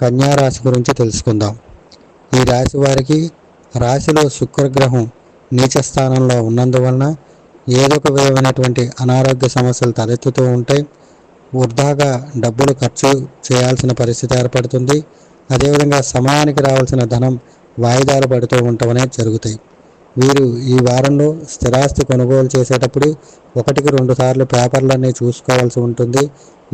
కన్యా రాశి గురించి తెలుసుకుందాం. ఈ రాశి వారికి రాశిలో శుక్రగ్రహం నీచ స్థానంలో ఉన్నందువలన ఏదో ఒక విధమైనటువంటి అనారోగ్య సమస్యలు తలెత్తుతూ ఉంటాయి వృధాగా డబ్బులు ఖర్చు చేయాల్సిన పరిస్థితి ఏర్పడుతుంది. అదేవిధంగా సమయానికి రావాల్సిన ధనం వాయిదాలు పడుతూ ఉండటమనే జరుగుతాయి. వీరు ఈ వారంలో స్థిరాస్తి కొనుగోలు చేసేటప్పుడు ఒకటికి రెండు సార్లు పేపర్లన్నీ చూసుకోవాల్సి ఉంటుంది.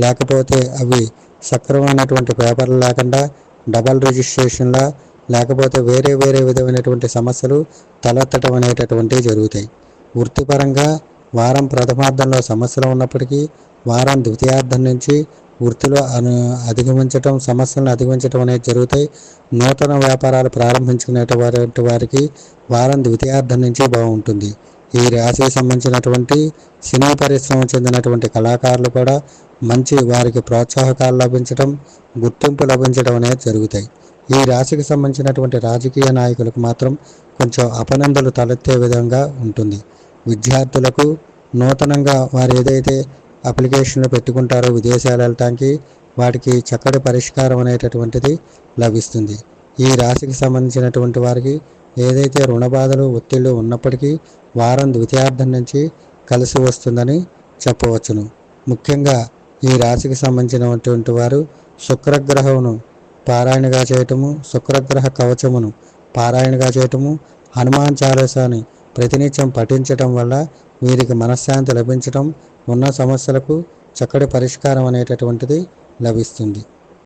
లేకపోతే అవి సక్రమమైనటువంటి పేపర్లు లేకుండా డబల్ రిజిస్ట్రేషన్లా లేకపోతే వేరే వేరే విధమైనటువంటి సమస్యలు తలెత్తడం అనేటటువంటివి జరుగుతాయి. వృత్తిపరంగా వారం ప్రథమార్థంలో సమస్యలు ఉన్నప్పటికీ వారం ద్వితీయార్థం నుంచి వృత్తిలో అను అధిగమించటం సమస్యలను అధిగమించటం అనేది జరుగుతాయి. నూతన వ్యాపారాలు ప్రారంభించుకునేటువంటి వారికి వారం ద్వితీయార్థం నుంచి బాగుంటుంది. ఈ రాశికి సంబంధించినటువంటి సినీ పరిశ్రమ చెందినటువంటి కళాకారులు కూడా మంచి వారికి ప్రోత్సాహకాలు లభించడం గుర్తింపు లభించడం అనేది జరుగుతాయి. ఈ రాశికి సంబంధించినటువంటి రాజకీయ నాయకులకు మాత్రం కొంచెం అపనందలు తలెత్తే విధంగా ఉంటుంది. విద్యార్థులకు నూతనంగా వారు ఏదైతే అప్లికేషన్లు పెట్టుకుంటారో విదేశాలు వెళ్ళటానికి వాటికి చక్కటి పరిష్కారం అనేటటువంటిది లభిస్తుంది. ఈ రాశికి సంబంధించినటువంటి వారికి ఏదైతే రుణ బాధలు ఒత్తిళ్ళు ఉన్నప్పటికీ వారం ద్వితీయార్థం నుంచి కలిసి వస్తుందని చెప్పవచ్చును. ముఖ్యంగా ఈ రాశికి సంబంధించినటువంటి వారు శుక్రగ్రహమును పారాయణగా చేయటము శుక్రగ్రహ కవచమును పారాయణగా చేయటము హనుమాన్ చాలీసాని ప్రతినిత్యం పఠించటం వల్ల వీరికి మనశ్శాంతి లభించటం ఉన్న సమస్యలకు చక్కటి పరిష్కారం అనేటటువంటిది లభిస్తుంది.